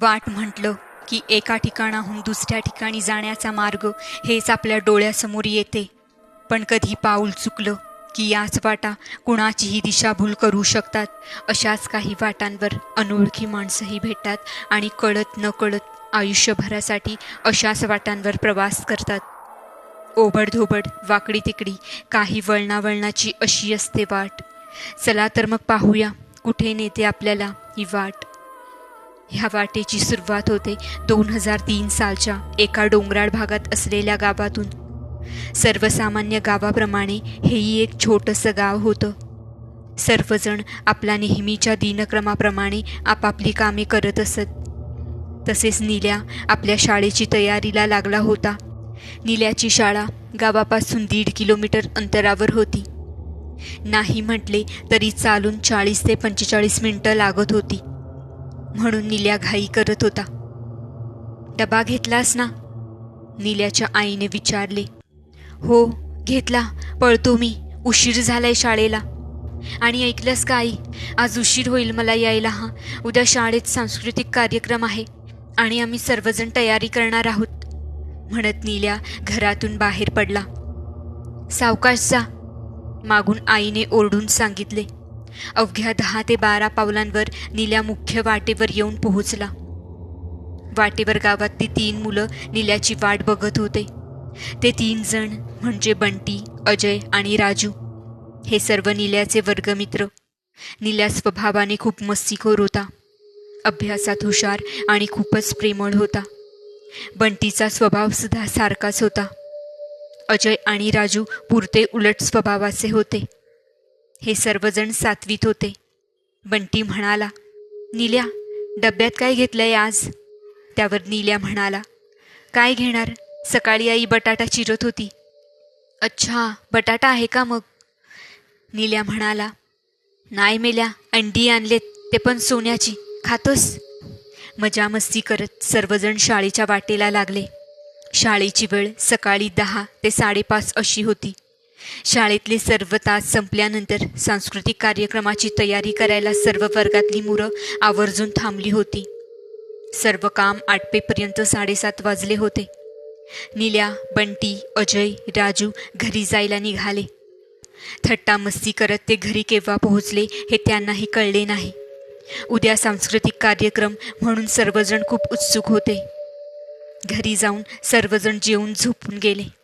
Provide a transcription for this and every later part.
वाट म्हटलं की एका ठिकाणाहून दुसऱ्या ठिकाणी जाण्याचा मार्ग हेच आपल्या डोळ्यासमोर येते. पण कधी पाऊल चुकलं की याच वाटा कुणाचीही दिशाभूल करू शकतात. अशाच काही वाटांवर अनोळखी माणसंही भेटतात आणि कळत न कळत आयुष्यभरासाठी अशाच वाटांवर प्रवास करतात. ओबडधोबड वाकडी तिकडी काही वळणावळणाची अशी असते वाट. चला तर मग पाहूया कुठे नेते आपल्याला ही वाट. ह्या वाटेची सुरुवात होते दोन हजार तीन सालच्या एका डोंगराळ भागात असलेल्या गावातून. सर्वसामान्य गावाप्रमाणे हेही एक छोटंसं गाव होतं. सर्वजण आपल्या नेहमीच्या दिनक्रमाप्रमाणे आपापली कामे करत असत. तसेच निल्या आपल्या शाळेची तयारीला लागला होता. निल्याची शाळा गावापासून दीड किलोमीटर अंतरावर होती. नाही म्हटले तरी चालून चाळीस ते पंचेचाळीस मिनटं लागत होती. म्हणून निल्या घाई करत होता. डबा घेतलास ना? निल्याच्या आईने विचारले. हो घेतला. पळतो मी. उशीर झालाय शाळेला. आणि ऐकलंस का आई? आज उशीर होईल मला यायला हा? उद्या शाळेत सांस्कृतिक कार्यक्रम आहे आणि आम्ही सर्वजण तयारी करणार आहोत. म्हणत नील्या घरातून बाहेर पडला. सावकाश जा मागून आईने ओरडून सांगितले. अवघ्या दहा ते बारा पावलांवर नील्या मुख्य वाटेवर येऊन पोहोचला. वाटेवर गावात ती तीन मुलं नील्याची वाट बघत होते. ते तीन जण म्हणजे बंटी अजय आणि राजू. हे सर्व निल्याचे वर्गमित्र. निल्या स्वभावाने खूप मस्तीखोर होता. अभ्यासात हुशार आणि खूपच प्रेमळ होता. बंटीचा स्वभावसुद्धा सारखाच होता. अजय आणि राजू पुरते उलट स्वभावाचे होते. हे सर्वजण सातवीत होते. बंटी म्हणाला निल्या डब्यात काय घेतलंय आज? त्यावर निल्या म्हणाला काय घेणार? सकाळी आई बटाटा चिरत होती. अच्छा बटाटा आहे का मग? निल्या म्हणाला नाही मेल्या अंडी आणलेत ते पण सोन्याची. खातोस? मजा मस्ती करत सर्वजण शाळेच्या वाटेला लागले. शाळेची वेळ सकाळी दहा ते साडेपाच अशी होती. शाळेतले सर्व तास संपल्यानंतर सांस्कृतिक कार्यक्रमाची तयारी करायला सर्व वर्गातली मुलं आवर्जून थांबली होती. सर्व काम आटपेपर्यंत साडेसात वाजले होते. निल्या बंटी अजय राजू घरी जायला निघाले. थट्टा मस्ती करत ते घरी केव्हा पोहोचले हे त्यांनाही कळले नाही. उद्या सांस्कृतिक कार्यक्रम म्हणून सर्वजण खूप उत्सुक होते. घरी जाऊन सर्वजण जेवून झोपून गेले.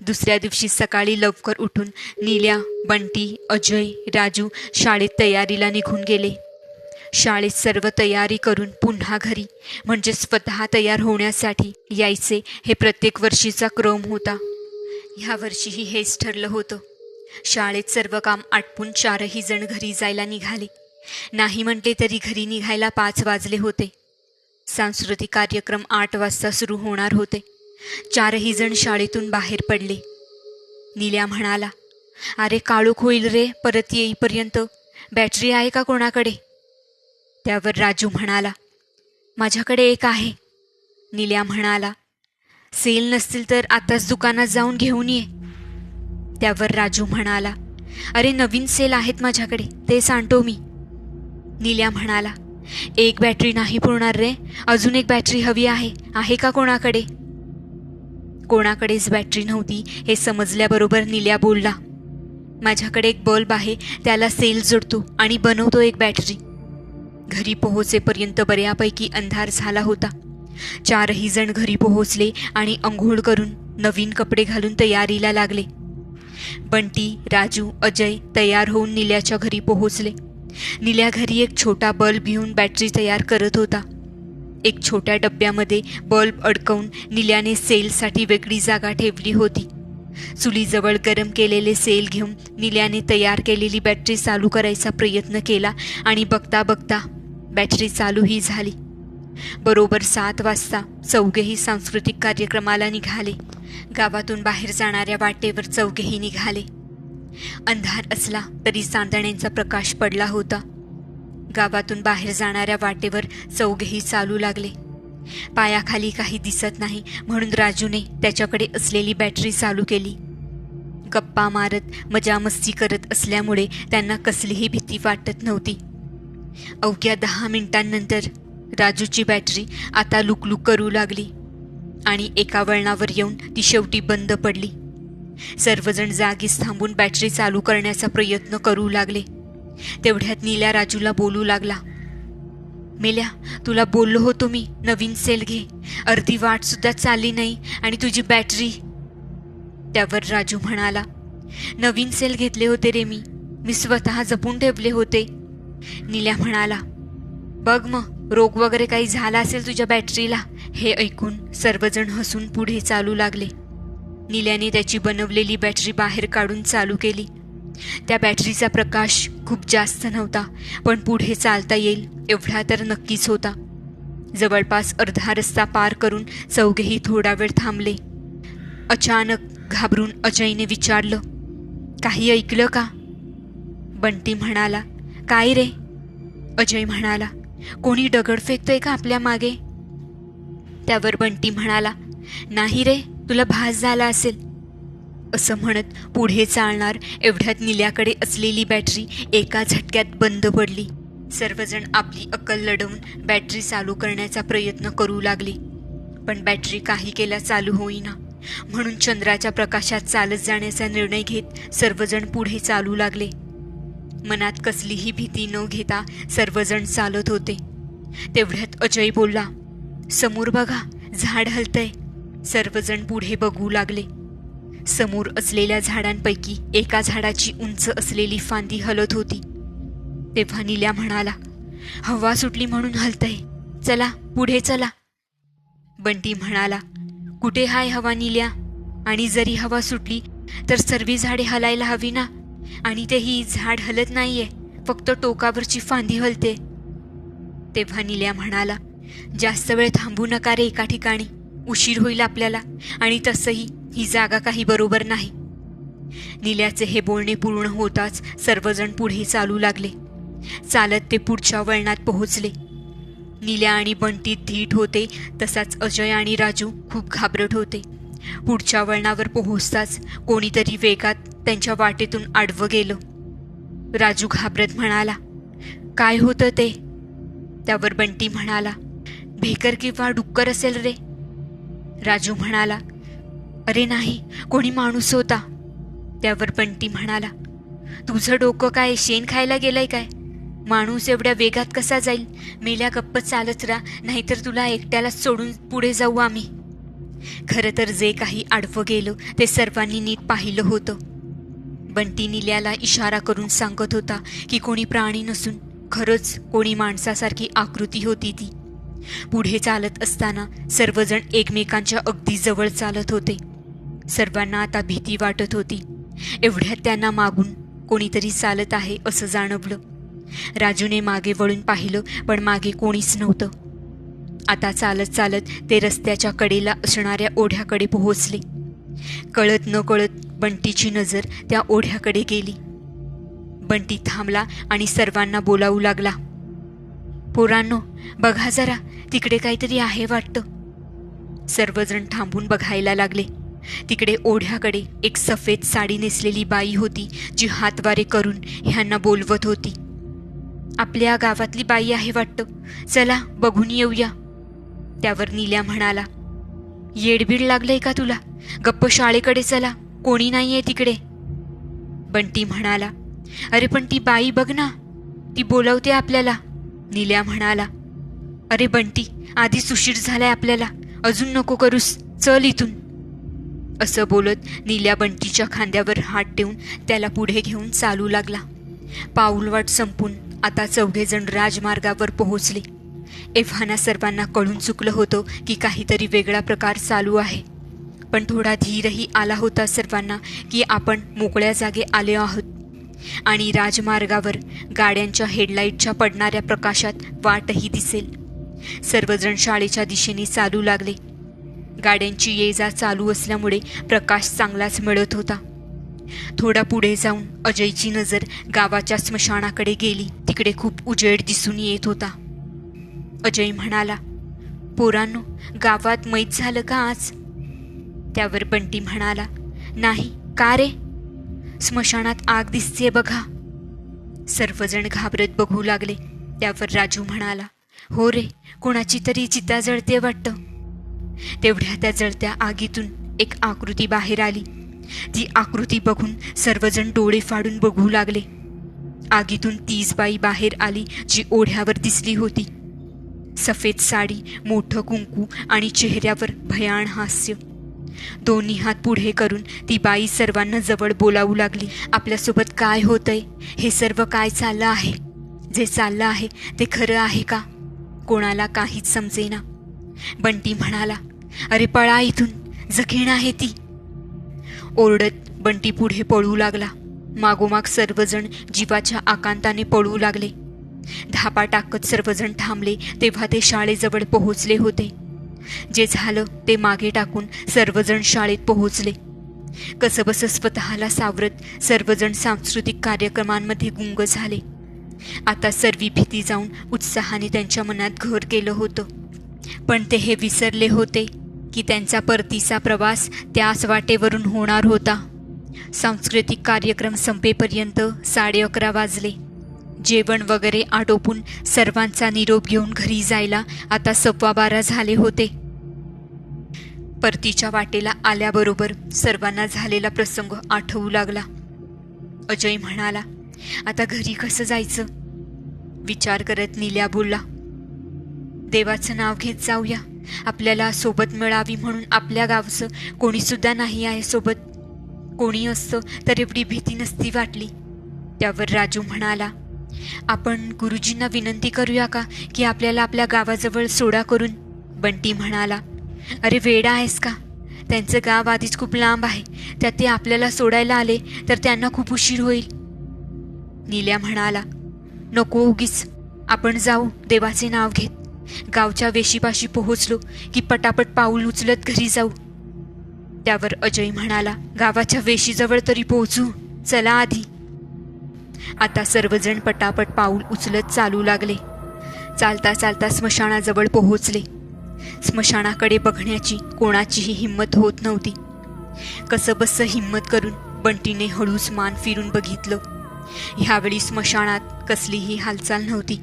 दुसऱ्या दिवशी सकाळी लवकर उठून नील्या बंटी अजय राजू शाळेत तयारीला निघून गेले. शाळेत सर्व तयारी करून पुन्हा घरी म्हणजे स्वतः तयार होण्यासाठी यायचे हे प्रत्येक वर्षीचा क्रम होता. ह्या वर्षीही हेच ठरलं होतं. शाळेत सर्व काम आटपून चारही जण घरी जायला निघाले. नाही म्हटले तरी घरी निघायला पाच वाजले होते. सांस्कृतिक कार्यक्रम आठ वाजता सुरू होणार होते. चारही जण शाळेतून बाहेर पडले. निल्या म्हणाला अरे काळोख होईल रे परत येईपर्यंत. बॅटरी आहे का कोणाकडे? त्यावर राजू म्हणाला माझ्याकडे एक आहे. निल्या म्हणाला सेल नसतील तर आताच दुकानात जाऊन घेऊन ये. त्यावर राजू म्हणाला अरे नवीन सेल आहेत माझ्याकडे ते सांडतो मी. निल्या म्हणाला एक बॅटरी नाही पुरणार रे अजून एक बॅटरी हवी आहे आहे का कोणाकडे? कोणाकडेच बॅटरी नव्हती हे समजल्याबरोबर निल्या बोलला माझ्याकडे एक बल्ब आहे त्याला सेल जोडतो आणि बनवतो एक बॅटरी. घरी पोहोचेपर्यंत बऱ्यापैकी अंधार झाला होता. चारही जण घरी पोहोचले आणि अंघोळ करून नवीन कपडे घालून तयारीला लागले. बंटी राजू अजय तयार होऊन निल्याच्या घरी पोहोचले. निल्या घरी एक छोटा बल्ब घेऊन बॅटरी तयार करत होता. एक छोट्या डब्यामध्ये बल्ब अडकवून निल्याने सेलसाठी वेगळी जागा ठेवली होती. चुलीजवळ गरम केलेले सेल घेऊन निल्याने तयार केलेली बॅटरी चालू करायचा प्रयत्न केला आणि बघता बघता बॅटरी चालूही झाली. बरोबर सात वाजता चौघेही सांस्कृतिक कार्यक्रमाला निघाले. गावातून बाहेर जाणाऱ्या वाटेवर चौघेही निघाले. अंधार असला तरी चांदण्यांचा प्रकाश पडला होता. गावातून बाहेर जाणाऱ्या वाटेवर चौघेही चालू लागले. पायाखाली काही दिसत नाही म्हणून राजूने त्याच्याकडे असलेली बॅटरी चालू केली. गप्पा मारत मजामस्ती करत असल्यामुळे त्यांना कसलीही भीती वाटत नव्हती. अवघ्या दहा मिनिटांनंतर राजूची बॅटरी आता लुकलुक करू लागली आणि एका वळणावर येऊन ती शेवटी बंद पडली. सर्वजण जागीच थांबून बॅटरी चालू करण्याचा प्रयत्न करू लागले. तेवढ्यात नील्या राजूला बोलू लागला. मेल्या तुला बोललो होतो मी नवीन सेल घे. अर्धी वाट सुद्धा चालली नाही आणि तुझी बॅटरी. त्यावर राजू म्हणाला नवीन सेल घेतले होते रे मी. मी स्वतः जपून ठेवले होते. नील्या म्हणाला बघ मग रोग वगैरे काही झाला असेल तुझ्या बॅटरीला. हे ऐकून सर्वजण हसून पुढे चालू लागले. नील्याने त्याची बनवलेली बॅटरी बाहेर काढून चालू केली. त्या बॅटरीचा प्रकाश खूप जास्त नव्हता पण पुढे चालता येईल एवढा तर नक्कीच होता. जवळपास अर्धा रस्ता पार करून चौघेही थोडा वेळ थांबले. अचानक घाबरून अजयने विचारलं काही ऐकलं का? बंटी म्हणाला काय रे? अजय म्हणाला कोणी दगड फेकतोय का आपल्या मागे? त्यावर बंटी म्हणाला नाही रे तुला भास झाला असेल. असं म्हणत पुढे चालणार एवढ्यात निल्याकडे असलेली बॅटरी एका झटक्यात बंद पडली. सर्वजण आपली अक्कल लढवून बॅटरी चालू करण्याचा प्रयत्न करू लागले. पण बॅटरी काही केला चालू होईना. म्हणून चंद्राच्या प्रकाशात चालत जाण्याचा निर्णय घेत सर्वजण पुढे चालू लागले. मनात कसलीही भीती न घेता सर्वजण चालत होते. तेवढ्यात अजय बोलला समोर बघा झाड हलतंय. सर्वजण पुढे बघू लागले. समोर असलेल्या झाडांपैकी एका झाडाची उंच असलेली फांदी हलत होती. तेव्हा निल्या म्हणाला हवा सुटली म्हणून हलतय. चला पुढे चला. बंटी म्हणाला कुठे हाय हवा निल्या? आणि जरी हवा सुटली तर सर्वी झाडे हलायला हवी ना? आणि ते ही झाड हलत नाहीये फक्त टोकावरची फांदी हलते. तेव्हा निल्या म्हणाला जास्त वेळ थांबू नका रे एका ठिकाणी. उशीर होईल आपल्याला आणि तसंही. ही जागा काही बरोबर नाही. निल्याचे हे बोलणे पूर्ण होताच सर्वजण पुढे चालू लागले. चालत ते पुढच्या वळणात पोहोचले. निल्या आणि बंटी धीट होते तसाच अजय आणि राजू खूप घाबरट होते. पुढच्या वळणावर पोहोचताच कोणीतरी वेगात त्यांच्या वाटेतून आडवं गेलं. राजू घाबरत म्हणाला काय होतं ते? त्यावर बंटी म्हणाला भेकर किंवा डुक्कर असेल रे. राजू म्हणाला अरे नाही कोणी माणूस होता. त्यावर बंटी म्हणाला तुझं डोकं काय शेण खायला गेलंय काय? माणूस एवढ्या वेगात कसा जाईल? मेल्या गप्प चालत राहा नाहीतर तुला एकट्याला सोडून पुढे जाऊ आम्ही. खरं तर जे काही आडवं गेलं ते सर्वांनी नीट पाहिलं होतं. बंटी निल्याला इशारा करून सांगत होता की कोणी प्राणी नसून खरंच कोणी माणसासारखी आकृती होती ती. पुढे चालत असताना सर्वजण एकमेकांच्या अगदी जवळ चालत होते. सर्वांना आता भीती वाटत होती. एवढ्यात त्यांना मागून कोणीतरी चालत आहे असं जाणवलं. राजूने मागे वळून पाहिलं पण मागे कोणीच नव्हतं. आता चालत चालत ते रस्त्याच्या कडेला असणाऱ्या ओढ्याकडे पोहोचले. कळत न कळत बंटीची नजर त्या ओढ्याकडे गेली. बंटी थांबला आणि सर्वांना बोलावू लागला. पोरांनो बघा जरा तिकडे काहीतरी आहे वाटतं. सर्वजण थांबून बघायला लागले. तिकडे ओढ्याकडे एक सफेद साडी नेसलेली बाई होती जी हातवारे करून ह्यांना बोलवत होती. आपल्या गावातली बाई आहे वाटतं. चला बघून येऊया. त्यावर नील्या म्हणाला येडबीड लागलंय का तुला? गप्प शाळेकडे चला कोणी नाहीये तिकडे. बंटी म्हणाला अरे पण ती बाई बघ ना ती बोलवते आपल्याला. नील्या म्हणाला अरे बंटी आधीच उशीर झालाय आपल्याला अजून नको करूस चल इथून. असं बोलत नील्या बंटीच्या खांद्यावर हात ठेवून त्याला पुढे घेऊन चालू लागला. पाऊलवाट संपून आता चौघेजण राजमार्गावर पोहोचले. एव्हाना सर्वांना कळून चुकलं होतं की काहीतरी वेगळा प्रकार चालू आहे. पण थोडा धीरही आला होता सर्वांना की आपण मोकळ्या जागे आले आहोत. आणि राजमार्गावर गाड्यांच्या हेडलाईटच्या पडणाऱ्या प्रकाशात वाटही दिसेल. सर्वजण शाळेच्या दिशेने चालू लागले. गाड्यांची ये जा चालू असल्यामुळे प्रकाश चांगलाच मिळत होता. थोडा पुढे जाऊन अजयची नजर गावाच्या स्मशानाकडे गेली. तिकडे खूप उजेड दिसून येत होता. अजय म्हणाला पोरांनो गावात मैत झालं का आज? त्यावर बंटी म्हणाला नाही का रे? स्मशानात आग दिसते बघा. सर्वजण घाबरत बघू लागले. त्यावर राजू म्हणाला हो रे कोणाची तरी चिता जळते वाटतं. तेवढ्या त्या जळत्या आगीतून एक आकृती बाहेर आली. ती आकृती बघून सर्वजण डोळे फाडून बघू लागले. आगीतून तीच बाई बाहेर आली जी ओढ्यावर दिसली होती. सफेद साडी मोठं कुंकू आणि चेहऱ्यावर भयाण हास्य. दोन्ही हात पुढे करून ती बाई सर्वांना जवळ बोलावू लागली. आपल्यासोबत काय होतंय? हे सर्व काय चाललं आहे? जे चाललं आहे ते खरं आहे का? कोणाला काहीच समजेना. बंटी म्हणाला अरे पळा इथून जखीण आहे ती. ओरडत बंटी पुढे पळू लागला. मागोमाग सर्वजण जीवाच्या आकांताने पळू लागले. धापा टाकत सर्वजण थांबले तेव्हा ते शाळेजवळ पोहोचले होते. जे झालं ते मागे टाकून सर्वजण शाळेत पोहोचले. कसबस स्वतःला सावरत सर्वजण सांस्कृतिक कार्यक्रमांमध्ये गुंग झाले. आता सर्वी भीती जाऊन उत्साहाने त्यांच्या मनात घर केलं होतं. पण ते हे विसरले होते की त्यांचा परतीचा प्रवास त्याच वाटेवरून होणार होता. सांस्कृतिक कार्यक्रम संपेपर्यंत साडे अकरा वाजले. जेवण वगैरे आटोपून सर्वांचा निरोप घेऊन घरी जायला आता सव्वा बारा झाले होते. परतीच्या वाटेला आल्याबरोबर सर्वांना झालेला प्रसंग आठवू लागला. अजय म्हणाला आता घरी कसं जायचं? विचार करत निल्या बोलला देवाचं नाव घेत जाऊया. आपल्याला सोबत मिळावी म्हणून आपल्या गावचं कोणीसुद्धा नाही आहे सोबत. कोणी असतं तर एवढी भीती नसती वाटली. त्यावर राजू म्हणाला आपण गुरुजींना विनंती करूया का की आपल्याला आपल्या गावाजवळ सोडा करून? बंटी म्हणाला अरे वेडा आहेस का? त्यांचं गाव आधीच खूप लांब आहे. त्यात ते आपल्याला सोडायला आले तर त्यांना खूप उशीर होईल. निल्या म्हणाला नको उगीच. आपण जाऊ देवाचे नाव घेत. गावच्या वेशीपाशी पोहोचलो की पटापट पाऊल उचलत घरी जाऊ. त्यावर अजय म्हणाला गावाच्या वेशीजवळ तरी पोहोचू. चला आधी. आता सर्वजण पटापट पाऊल उचलत चालू लागले. चालता चालता स्मशानाजवळ पोहोचले. स्मशानाकडे बघण्याची कोणाचीही हिंमत होत नव्हती. कसंबसं हिंमत करून बंटीने हळूच मान फिरून बघितलं. ह्यावेळी स्मशानात कसलीही हालचाल नव्हती.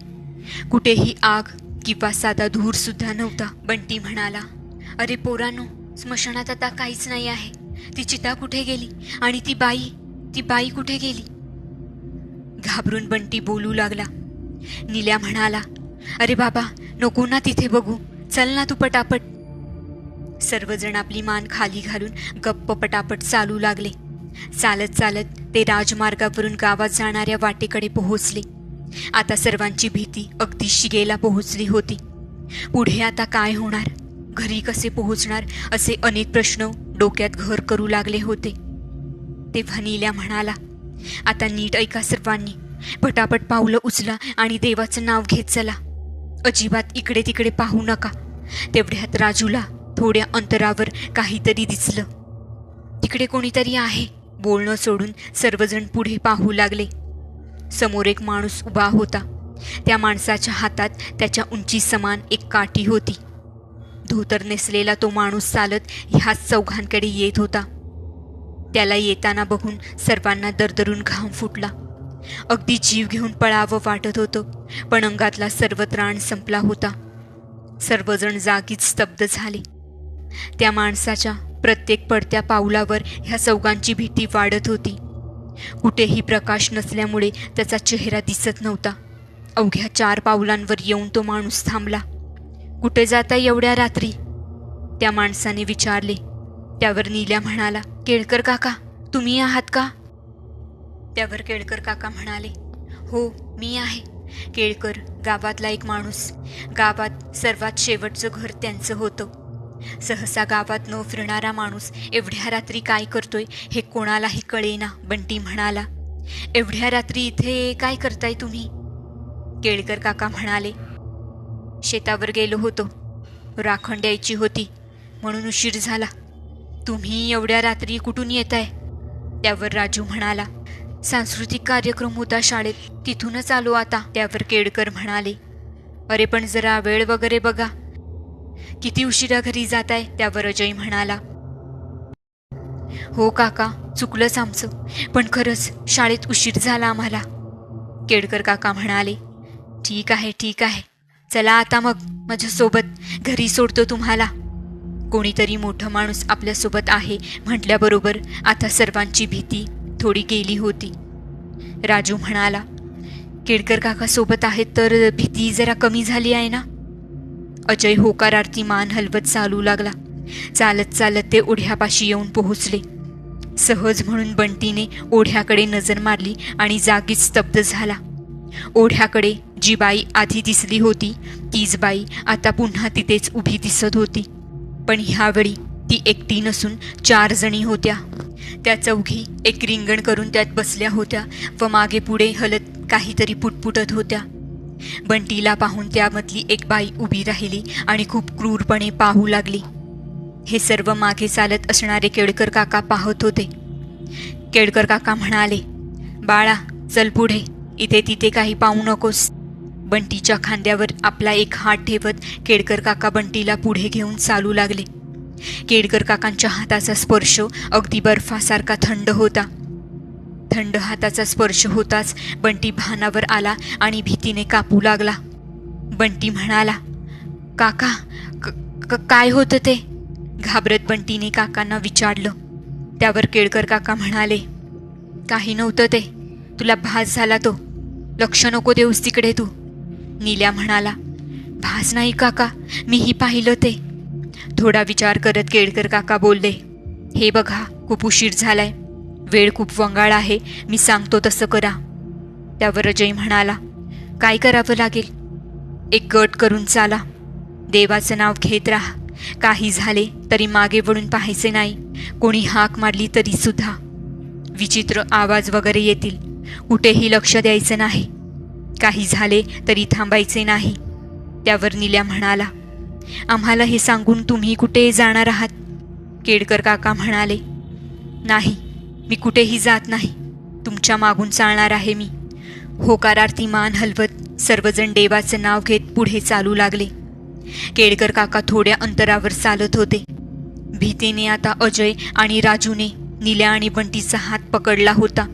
कुठेही आग किंवा साधा धूर सुद्धा नव्हता. बंटी म्हणाला अरे पोरानो स्मशानात आता काहीच नाही आहे. ती चिता कुठे गेली? आणि ती बाई ती बाई कुठे गेली? घाबरून बंटी बोलू लागला. निल्या म्हणाला अरे बाबा नको ना तिथे बघू. चल ना तू पटापट. सर्वजण आपली मान खाली घालून गप्प पटापट चालू लागले. चालत चालत ते राजमार्गावरून गावात जाणाऱ्या वाटेकडे पोहोचले. आता सर्वांची भीती अगदी शिगेला पोहोचली होती. पुढे आता काय होणार? घरी कसे पोहोचणार असे अनेक प्रश्न डोक्यात घर करू लागले होते. तेव्हा नील्या म्हणाला आता नीट ऐका सर्वांनी. पटापट पावलं उचला आणि देवाचं नाव घेत चला. अजिबात इकडे तिकडे पाहू नका. तेवढ्यात राजूला थोड्या अंतरावर काहीतरी दिसलं. तिकडे कोणीतरी आहे. बोलणं सोडून सर्वजण पुढे पाहू लागले. समोर एक माणूस उभा होता. त्या माणसाच्या हातात त्याच्या उंची समान एक काठी होती. धोतर नेसलेला तो माणूस चालत ह्याच चौघांकडे येत होता. त्याला येताना बघून सर्वांना दरदरून घाम फुटला. अगदी जीव घेऊन पळावं वाटत होतं पण अंगातला सर्व त्राण संपला होता. सर्वजण जागीच स्तब्ध झाले. त्या माणसाच्या प्रत्येक पडत्या पावलावर ह्या चौघांची भीती वाढत होती. कुठेही प्रकाश नसल्यामुळे त्याचा चेहरा दिसत नव्हता. अवघ्या चार पावलांवर येऊन तो माणूस थांबला. कुठे जाता एवढ्या रात्री? त्या माणसाने विचारले. त्यावर नील्या म्हणाला केळकर काका तुम्ही आहात का? त्यावर केळकर काका म्हणाले हो मी आहे. केळकर गावातला एक माणूस. गावात सर्वात शेवटचं घर त्यांचं होतं. सहसा गावात न फिरणारा माणूस एवढ्या रात्री काय करतोय हे कोणालाही कळेना बंटी म्हणाला. एवढ्या रात्री इथे काय करताय तुम्ही? केळकर काका म्हणाले. शेतावर गेलो होतो. राखण द्यायची होती. म्हणून उशीर झाला. तुम्ही एवढ्या रात्री कुठून येताय? त्यावर राजू म्हणाला. सांस्कृतिक कार्यक्रम होता शाळेत. तिथूनच आलो आता त्यावर केळकर म्हणाले. अरे पण जरा वेळ वगैरे बघा. किती उशिरा घरी जात आहे त्यावर अजय म्हणाला. हो काका चुकलंच आमचं. पण खरंच शाळेत उशीर झाला आम्हाला. केडकर काका म्हणाले ठीक आहे ठीक आहे. चला आता मग माझ्यासोबत. घरी सोडतो तुम्हाला. कोणीतरी मोठं माणूस आपल्यासोबत आहे म्हटल्याबरोबर आता सर्वांची भीती थोडी गेली होती. राजू म्हणाला केडकर काका सोबत आहेत तर भीती जरा कमी झाली आहे ना? अजय होकारार्थी मान हलवत चालू लागला. चालत चालत ते ओढ्यापाशी येऊन पोहोचले. सहज म्हणून बंटीने ओढ्याकडे नजर मारली आणि जागीच स्तब्ध झाला. ओढ्याकडे जी बाई आधी दिसली होती तीच बाई आता पुन्हा तिथेच उभी दिसत होती. पण ह्यावेळी ती एकटी नसून चार जणी होत्या. त्या चौघी एक रिंगण करून त्यात बसल्या होत्या व मागे पुढे हलत काहीतरी पुटपुटत होत्या. बंटीला पाहून त्यामधली एक बाई उभी राहिली आणि खूप क्रूरपणे पाहू लागली. हे सर्व मागे चालत असणारे केळकर काका पाहत होते. केळकर काका म्हणाले बाळा चल पुढे. इथे तिथे काही पाहू नकोस. बंटीच्या खांद्यावर आपला एक हात ठेवत केळकर काका बंटीला पुढे घेऊन चालू लागले. केळकर काकांच्या हाताचा स्पर्श अगदी बर्फासारखा थंड होता. थंड हाताचा स्पर्श होताच बंटी भानावर आला आणि भीतीने कापू लागला. बंटी म्हणाला काका क- काय होतं ते? घाबरत बंटीने काकांना विचारलं. त्यावर केळकर काका म्हणाले काही नव्हतं ते. तुला भास झाला तो. लक्ष नको देऊस तिकडे तू. नील्या म्हणाला भास नाही काका. मीही पाहिलं ते. थोडा विचार करत केळकर काका बोलले हे बघा खूप उशीर झालाय. वेळ खूप वंगाळ आहे. मी सांगतो तसं करा. त्यावर अजय म्हणाला काय करावं लागेल? एक गट करून चाला. देवाचं नाव घेत राहा. काही झाले तरी मागे वळून पाहायचे नाही. कोणी हाक मारली तरी सुद्धा. विचित्र आवाज वगैरे येतील. कुठेही लक्ष द्यायचं नाही. काही झाले तरी थांबायचे नाही. त्यावर निल्या म्हणाला आम्हाला हे सांगून तुम्ही कुठे जाणार आहात? केडकर काका म्हणाले नाही. मी कुठेही जात नाही. तुमच्या मागून चालणार आहे मी. होकारार्थी मान हलवत सर्वजण देवाचं नाव घेत पुढे चालू लागले. केळकर काका थोड्या अंतरावर चालत होते. भीतीने आता अजय आणि राजूने निल्या आणि बंटीचा हात पकडला होता.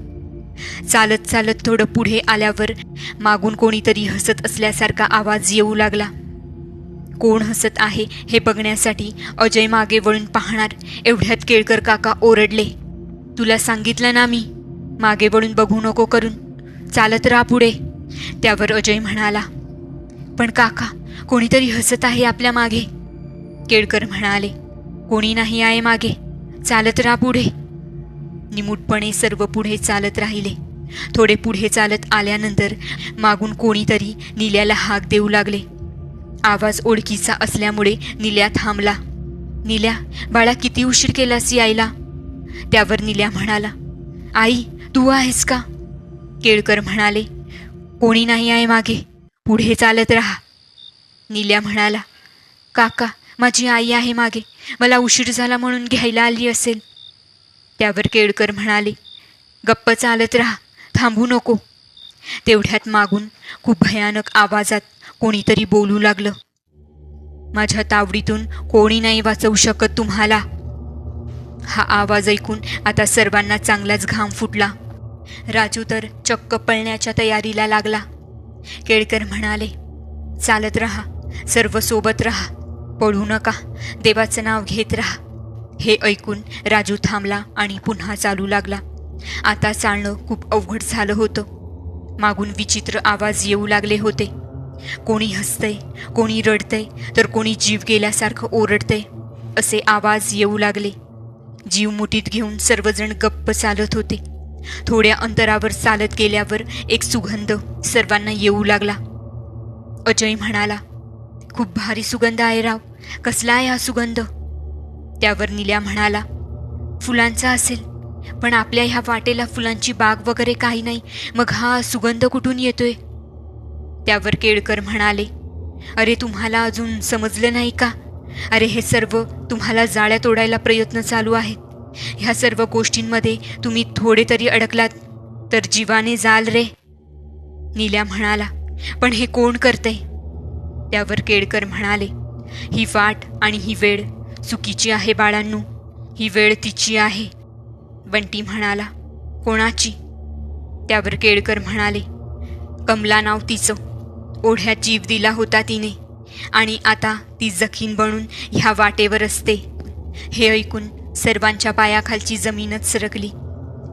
चालत चालत थोडं पुढे आल्यावर मागून कोणीतरी हसत असल्यासारखा आवाज येऊ लागला. कोण हसत आहे हे बघण्यासाठी अजय मागे वळून पाहणार एवढ्यात केळकर काका ओरडले. तुला सांगितलं ना मी. मागे वळून बघू नको करून. चालत राहा पुढे. त्यावर अजय म्हणाला. पण काका कोणीतरी हसत आहे आपल्या मागे. केळकर म्हणाले. कोणी नाही आहे मागे. चालत राहा पुढे. निमूटपणे सर्व पुढे चालत राहिले. थोडे पुढे चालत आल्यानंतर मागून कोणीतरी निल्याला हाक देऊ लागले. आवाज ओळखीचा असल्यामुळे निल्या थांबला. निल्या बाळा किती उशीर केलास यायला? त्यावर निल्या म्हणाला आई तू आहेस का? केळकर म्हणाले कोणी नाही आहे मागे पुढे चालत राहा. निल्या म्हणाला काका माझी आई आहे मागे मला उशीर झाला म्हणून घ्यायला आली असेल. त्यावर केळकर म्हणाले गप्प चालत राहा थांबू नको. तेवढ्यात मागून खूप भयानक आवाजात कोणीतरी बोलू लागलं. माझ्या तावडीतून कोणी नाही वाचवू शकत तुम्हाला हा आवाज ऐकून आता सर्वांना चांगलाच घाम फुटला. राजू तर चक्क पळण्याच्या तयारीला लागला. केळकर म्हणाले चालत राहा सर्व सोबत राहा पळू नका देवाचं नाव घेत राहा. हे ऐकून राजू थांबला आणि पुन्हा चालू लागला. आता चालणं खूप अवघड झालं होतं. मागून विचित्र आवाज येऊ लागले होते. कोणी हसतंय कोणी रडतंय तर कोणी जीव गेल्यासारखं ओरडतंय असे आवाज येऊ लागले. जीव मुठीत घेऊन सर्वजण गप्प चालत होते. थोड्या अंतरावर चालत गेल्यावर एक सुगंध सर्वांना येऊ लागला. अजय म्हणाला खूप भारी सुगंध आहे राव. कसला आहे हा सुगंध? त्यावर निल्या म्हणाला फुलांचा असेल पण आपल्या ह्या वाटेला फुलांची बाग वगैरे काही नाही. मग हा सुगंध कुठून येतोय? त्यावर केळकर म्हणाले अरे तुम्हाला अजून समजलं नाही का? अरे हे सर्व तुम्हाला जाळ्या तोडायला प्रयत्न चालू आहेत. ह्या सर्व गोष्टींमध्ये तुम्ही थोडे तरी अडकलात तर जीवाने जाल रे. नील्या म्हणाला पण हे कोण करते त्यावर केळकर म्हणाले ही वाट आणि ही वेळ चुकीची आहे बाळांनो ही वेळ तिची आहे. बंटी म्हणाला कोणाची? त्यावर केळकर म्हणाले कमला नाव तिचं. ओढ्यात जीव दिला होता तिने. आणि आता ती जखीन बनून ह्या वाटेवर असते. हे ऐकून सर्वांच्या पायाखालची जमीनच सरकली.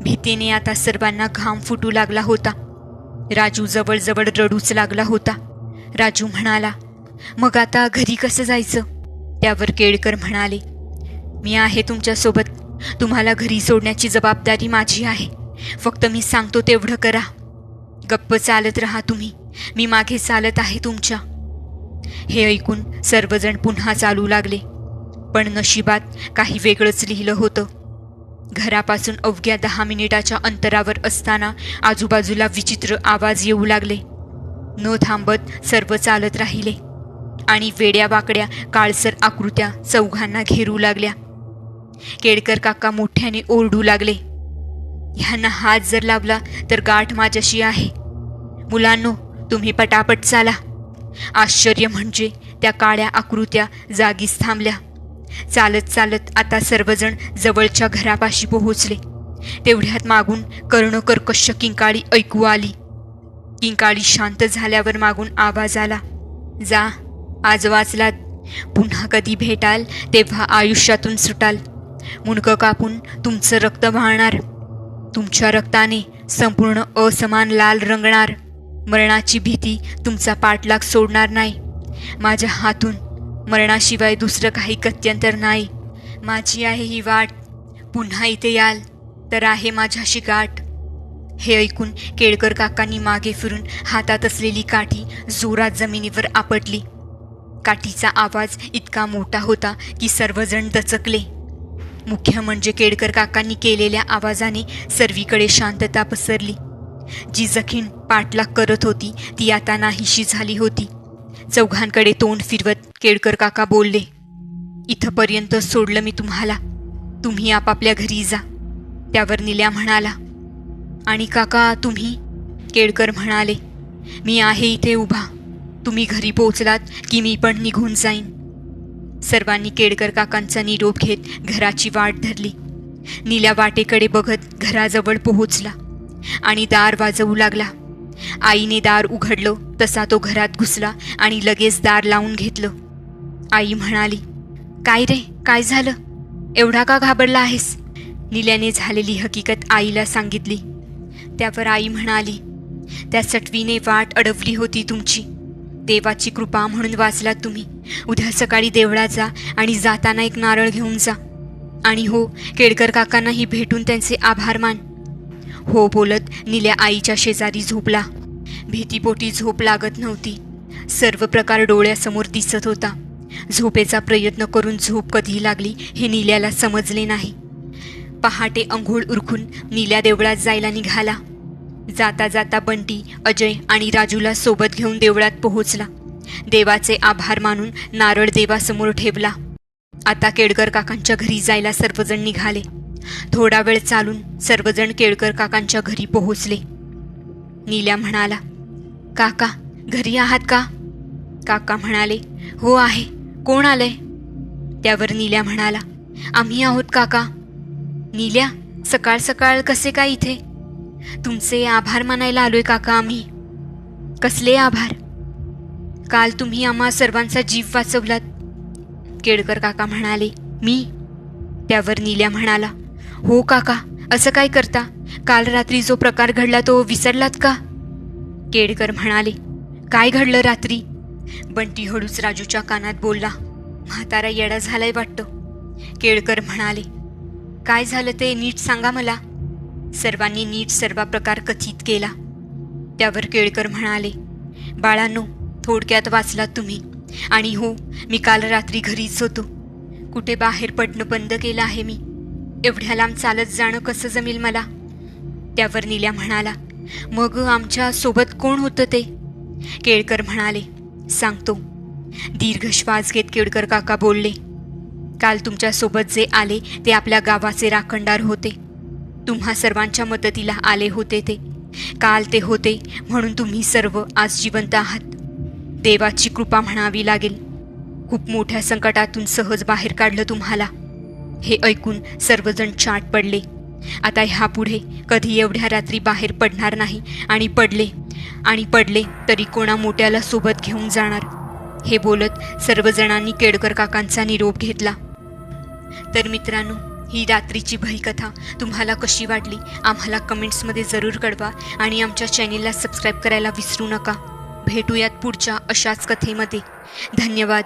भीतीने आता सर्वांना घाम फुटू लागला होता. राजू जवळजवळ रडूच लागला होता. राजू म्हणाला मग आता घरी कसं जायचं? त्यावर केळकर म्हणाले मी आहे तुमच्यासोबत. तुम्हाला घरी सोडण्याची जबाबदारी माझी आहे. फक्त मी सांगतो तेवढं करा. गप्प चालत राहा तुम्ही. मी मागे चालत आहे तुमच्या. हे ऐकून सर्वजण पुन्हा चालू लागले. पण नशिबात काही वेगळंच लिहिलं होतं. घरापासून अवघ्या दहा मिनिटाच्या अंतरावर असताना आजूबाजूला विचित्र आवाज येऊ लागले. न थांबत सर्व चालत राहिले. आणि वेड्या वाकड्या काळसर आकृत्या चौघांना घेरू लागल्या. केळकर काका मोठ्याने ओरडू लागले. ह्यांना हात जर लावला तर गाठ माझ्याशी आहे. मुलांनो तुम्ही पटापट चाला. आश्चर्य म्हणजे त्या काळ्या आकृत्या जागीच थांबल्या. चालत चालत आता सर्वजण जवळच्या घरापाशी पोहोचले. तेवढ्यात मागून कर्णकर्कश किंकाळी ऐकू आली. किंकाळी शांत झाल्यावर मागून आवाज आला. जा आज वाचलात. पुन्हा कधी भेटाल तेव्हा आयुष्यातून सुटाल. मुंडकं कापून तुमचं रक्त वाहणार. तुमच्या रक्ताने संपूर्ण असमान लाल रंगणार. मरणाची भीती तुमचा पाठलाग सोडणार नाही. माझ्या हातून मरणाशिवाय दुसरं काही गत्यंतर नाही. माझी आहे ही वाट. पुन्हा इथे याल तर आहे माझ्याशी गाठ. हे ऐकून केळकर काकांनी मागे फिरून हातात असलेली काठी जोरात जमिनीवर आपटली. काठीचा आवाज इतका मोठा होता की सर्वजण दचकले. मुख्य म्हणजे केळकर काकांनी केलेल्या आवाजाने सर्वीकडे शांतता पसरली. जी जखीण पाठलाग करत होती ती आता नाहीशी झाली होती. चौघांकडे तोंड फिरवत केळकर काका बोलले इथंपर्यंत सोडलं मी तुम्हाला. तुम्ही आपापल्या घरी जा. त्यावर निल्या म्हणाला आणि काका तुम्ही? केळकर म्हणाले मी आहे इथे उभा. तुम्ही घरी पोचलात की मी पण निघून जाईन. सर्वांनी केळकर काकांचा निरोप घेत घराची वाट धरली. निल्या वाटेकडे बघत घराजवळ पोहोचला. आणि दार वाजवू लागला. आईने दार उघडलं तसा तो घरात घुसला आणि लगेच दार लावून घेतलं. आई म्हणाली काय रे काय झालं? एवढा का घाबरला आहेस? निल्याने झालेली हकीकत आईला सांगितली. त्यावर आई म्हणाली त्या सटवीने वाट अडवली होती तुमची. देवाची कृपा म्हणून वाचलात तुम्ही. उद्या सकाळी देवळात जा आणि जाताना एक नारळ घेऊन जा. आणि हो केळकर काकांनाही भेटून त्यांचे आभार मान. हो बोलत निल्या आईच्या शेजारी झोपला. भीतीपोटी झोप लागत नव्हती. सर्व प्रकार डोळ्यासमोर दिसत होता. झोपेचा प्रयत्न करून झोप कधी लागली हे निल्याला समजले नाही. पहाटे अंघोळ उरकून निल्या देवळात जायला निघाला. जाता जाता बंटी अजय आणि राजूला सोबत घेऊन देवळात पोहोचला. देवाचे आभार मानून नारळ देवासमोर ठेवला. आता केळकर काकांच्या घरी जायला सर्वजण निघाले. थोडा वेळ चालून सर्वजण केळकर काकांच्या घरी पोहोचले. नील्या म्हणाला काका घरी आहात का? काका म्हणाले हो आहे. कोण आलंय? त्यावर नील्या म्हणाला आम्ही आहोत काका. नील्या सकाळ सकाळ कसे काय इथे? तुमचे आभार मानायला आलोय काका आम्ही. कसले आभार? काल तुम्ही आम्हा सर्वांचा जीव वाचवलात. केळकर काका म्हणाले मी? त्यावर नील्या म्हणाला हो काका. असं काय करता? काल रात्री जो प्रकार घडला तो विसरलात का? केळकर म्हणाले काय घडलं रात्री? बंटी हळूच राजूच्या कानात बोलला म्हातारा येडा झालाय वाटतं. केळकर म्हणाले काय झालं ते नीट सांगा मला. सर्वांनी नीट सर्व प्रकार कथित केला. त्यावर केळकर म्हणाले बाळांनो थोडक्यात वाचलात तुम्ही. आणि हो मी काल रात्री घरीच होतो. कुठे बाहेर पडणं बंद केलं आहे मी. एवढ्या लांब चालत जाणं कसं जमेल मला? त्यावर निल्या म्हणाला मग आमच्यासोबत कोण होतं ते? केळकर म्हणाले सांगतो. दीर्घ श्वास घेत केळकर काका बोलले काल तुमच्यासोबत जे आले ते आपल्या गावाचे राखणदार होते. तुम्हा सर्वांच्या मदतीला आले होते ते. काल ते होते म्हणून तुम्ही सर्व आज जिवंत आहात. देवाची कृपा म्हणावी लागेल. खूप मोठ्या संकटातून सहज बाहेर काढलं तुम्हाला. हे ऐकून सर्वजण चाट पडले. आता ह्यापुढे कधी एवढ्या रात्री बाहेर पडणार नाही आणि पडले आणि पडले तरी कोणा मोठ्याला सोबत घेऊन जाणार. हे बोलत सर्वजणांनी केडकर काकांचा निरोप घेतला. तर मित्रांनो ही रात्रीची भयकथा तुम्हाला कशी वाटली? आम्हाला कमेंट्समध्ये जरूर कळवा आणि आमच्या चॅनेलला सबस्क्राईब करायला विसरू नका. भेटूयात पुढच्या अशाच कथेमध्ये. धन्यवाद.